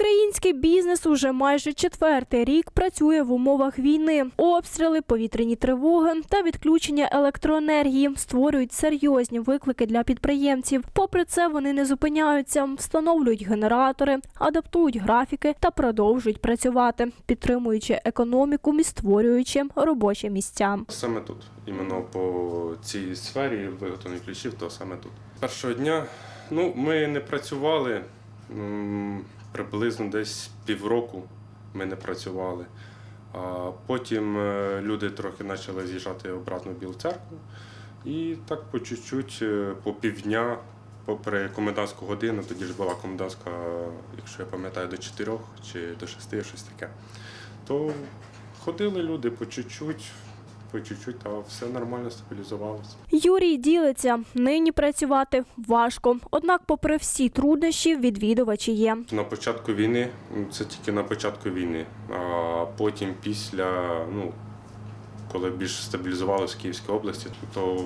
Український бізнес уже майже четвертий рік працює в умовах війни. Обстріли, повітряні тривоги та відключення електроенергії створюють серйозні виклики для підприємців. Попри це, вони не зупиняються, встановлюють генератори, адаптують графіки та продовжують працювати, підтримуючи економіку і створюючи робочі місця. Саме тут, іменно по цій сфері виготовлення ключів, то саме тут. Першого дня ну, ми не працювали приблизно десь півроку ми не працювали. А потім е, люди трохи почали з'їжджати обратно в Білу церкву. І так по чуть-чуть, е, по півдня, попри комендантську годину, тоді ж була комендантська, якщо я пам'ятаю, до 4 чи до 6, щось таке. То ходили люди по чуть-чуть, по чуть-чуть, та все нормально стабілізувалося. Юрій ділиться, нині працювати важко. Однак, попри всі труднощі, відвідувачі є. На початку війни, це тільки на початку війни, а потім після, ну, коли більш стабілізувалося в Київській області, то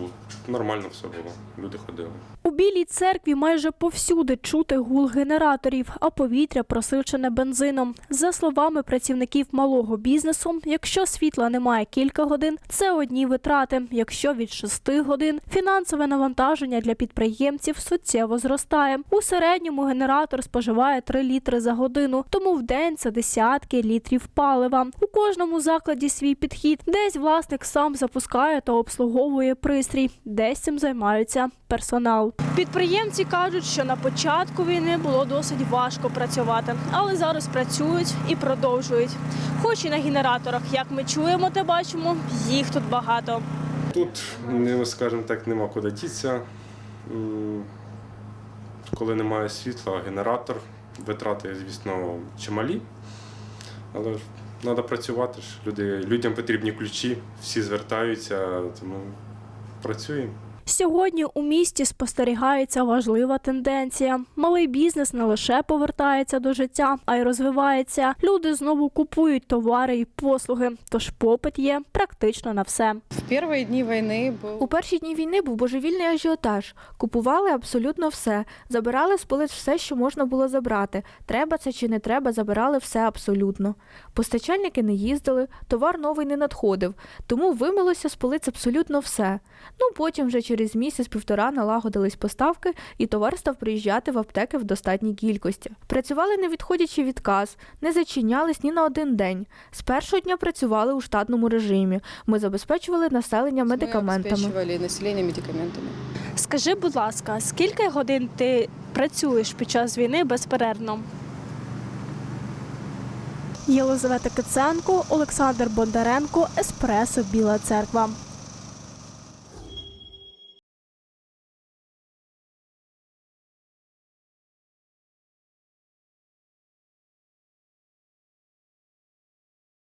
нормально все було. Люди ходили. У білій церкві майже повсюди чути гул генераторів, а повітря просичене бензином. За словами працівників малого бізнесу, якщо світла немає кілька годин, це одні витрати. Якщо від 6 годин фінансове навантаження для підприємців суттєво зростає. У середньому генератор споживає 3 літри за годину, тому в день це десятки літрів палива. У кожному закладі свій підхід. Десь власник сам запускає та обслуговує пристрій, десь цим займаються персонал. Підприємці кажуть, що на початку війни було досить важко працювати, але зараз працюють і продовжують. Хоч і на генераторах, як ми чуємо та бачимо, їх тут багато. Тут, скажімо так, нема куди дітися. Коли немає світла, генератор, витрати, звісно, чималі. Але треба працювати ж. Люди, людям потрібні ключі, всі звертаються, тому працюємо. Сьогодні у місті спостерігається важлива тенденція. Малий бізнес не лише повертається до життя, а й розвивається. Люди знову купують товари і послуги, тож попит є практично на все. В перші дні війни був У перші дні війни був божевільний ажіотаж. Купували абсолютно все. Забирали з полиць все, що можна було забрати. Треба це чи не треба, забирали все абсолютно. Постачальники не їздили, товар новий не надходив, тому вимилося з полиць абсолютно все. Ну потім вже через місяць-півтора налагодились поставки, і товар став приїжджати в аптеки в достатній кількості. Працювали не відходячи від каз, не зачинялись ні на один день. З першого дня працювали у штатному режимі. Ми забезпечували населення медикаментами. Ми обезпечували населення медикаментами. Скажи, будь ласка, скільки годин ти працюєш під час війни безперервно? Єлизавета Киценко, Олександр Бондаренко, Еспресо Біла Церква.